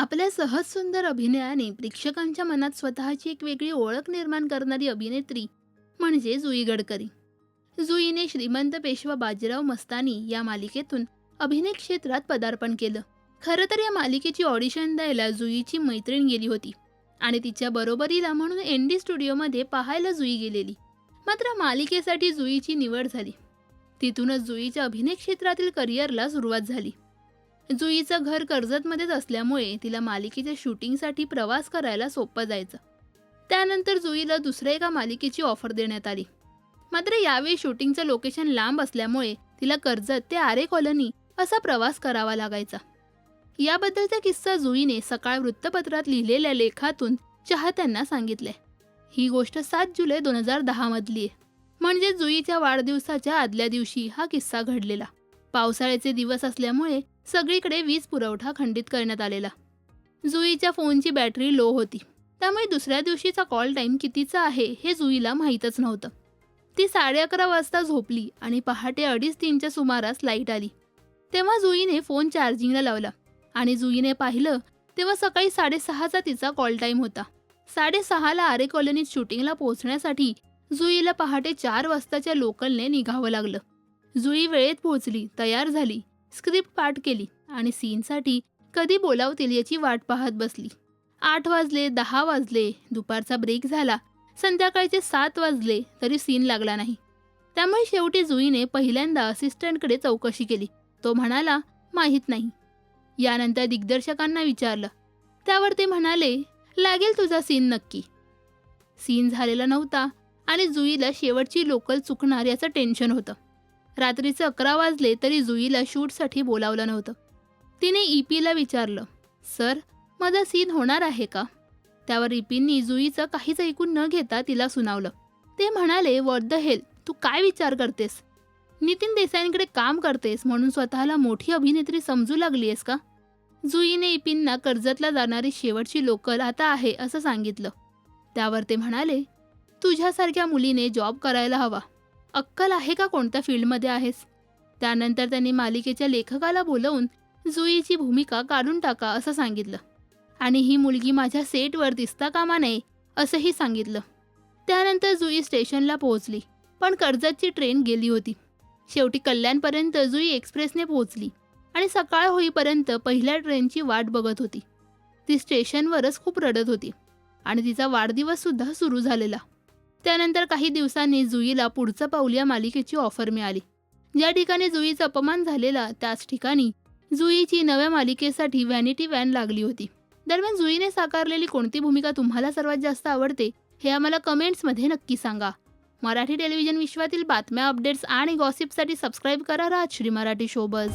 आपल्या सहज सुंदर अभिनयाने प्रेक्षकांच्या मनात स्वतःची एक वेगळी ओळख निर्माण करणारी अभिनेत्री म्हणजे जुई गडकरी. जुईने श्रीमंत पेशवा बाजीराव मस्तानी या मालिकेतून अभिनय क्षेत्रात पदार्पण केलं. खरं तर या मालिकेची ऑडिशन द्यायला जुईची मैत्रीण गेली होती आणि तिच्या बरोबरीला म्हणून एन डी स्टुडिओमध्ये पाहायला जुई गेलेली. मात्र मालिकेसाठी जुईची निवड झाली. तिथूनच जुईच्या अभिनय क्षेत्रातील करिअरला सुरुवात झाली. जुईचं घर कर्जतमध्येच असल्यामुळे तिला मालिकेच्या शूटिंगसाठी प्रवास करायला सोपं जायचं. त्यानंतर जुईला दुसऱ्या एका मालिकेची ऑफर देण्यात आली. मात्र यावेळी शूटिंगचं लोकेशन लांब असल्यामुळे तिला कर्जत ते आरे कॉलनी असा प्रवास करावा लागायचा. याबद्दलचा किस्सा जुईने सकाळ वृत्तपत्रात लिहिलेल्या लेखातून चाहत्यांना सांगितले. ही गोष्ट सात जुलै दोन हजार दहामधली आहे. म्हणजे जुईच्या वाढदिवसाच्या आदल्या दिवशी हा किस्सा घडलेला. पावसाळ्याचे दिवस असल्यामुळे सगळीकडे वीज पुरवठा खंडित करण्यात आलेला. जुईच्या फोनची बॅटरी लो होती. त्यामुळे दुसऱ्या दिवशीचा कॉल टाईम कितीचा आहे हे जुईला माहीतच नव्हतं. ती साडे अकरा वाजता झोपली आणि पहाटे अडीच तीनच्या सुमारास लाइट आली. तेव्हा जुईने फोन चार्जिंगला लावला आणि जुईने पाहिलं तेव्हा सकाळी साडेसहाचा तिचा कॉल टाईम होता. साडेसहाला आरे कॉलनीत शूटिंगला पोहोचण्यासाठी जुईला पहाटे चार वाजताच्या लोकलने निघावं लागलं. जुई वेळेत पोहोचली तयार झाली स्क्रिप्ट पाठ केली आणि सीनसाठी कधी बोलावतील याची वाट पाहत बसली. आठ वाजले दहा वाजले दुपारचा ब्रेक झाला संध्याकाळचे सात वाजले तरी सीन लागला नाही. त्यामुळे शेवटी जुईने पहिल्यांदा असिस्टंटकडे चौकशी केली. तो म्हणाला माहीत नाही. यानंतर दिग्दर्शकांना विचारलं. त्यावर ते म्हणाले लागेल तुझा सीन नक्की. सीन झालेला नव्हता आणि जुईला शेवटची लोकल चुकणार याचं टेन्शन होतं. रात्रीचे अकरा वाजले तरी जुईला शूटसाठी बोलावलं नव्हतं. तिने ईपीला विचारलं सर माझा सीन होणार आहे का? त्यावर इपींनी जुईचं काहीच ऐकून न घेता तिला सुनावलं. ते म्हणाले वॉट द हेल तू काय विचार करतेस? नितीन देसाईंकडे काम करतेस म्हणून स्वतःला मोठी अभिनेत्री समजू लागली आहेस का? जुईने इपिनना कर्जतला जाणारी शेवटची लोकल आता आहे असं सांगितलं. त्यावर ते म्हणाले तुझ्यासारख्या मुलीने जॉब करायला हवा. अक्कल आहे का कोणत्या फील्डमध्ये आहेस? त्यानंतर त्यांनी मालिकेच्या लेखकाला बोलवून जुईची भूमिका काढून टाका असं सांगितलं. आणि ही मुलगी माझ्या सेटवर दिसता कामा नये असंही सांगितलं. त्यानंतर जुई स्टेशनला पोहोचली पण कर्जतची ट्रेन गेली होती. शेवटी कल्याणपर्यंत जुई एक्सप्रेसने पोहोचली आणि सकाळ होईपर्यंत पहिल्या ट्रेनची वाट बघत होती. ती स्टेशनवरच खूप रडत होती आणि तिचा वाढदिवससुद्धा सुरू झालेला. त्यानंतर काही दिवसांनी जुईला पुढचं पाऊल या मालिकेची ऑफर मिळाली. ज्या ठिकाणी जुईचा अपमान झालेला त्याच ठिकाणी जुईची नव्या मालिकेसाठी व्हॅनिटी व्हॅन लागली होती. दरम्यान जुईने साकारलेली कोणती भूमिका तुम्हाला सर्वात जास्त आवडते हे आम्हाला कमेंट्समध्ये नक्की सांगा. मराठी टेलिव्हिजन विश्वातील बातम्या अपडेट्स आणि गॉसिपसाठी सबस्क्राईब करा राज श्री मराठी शोबज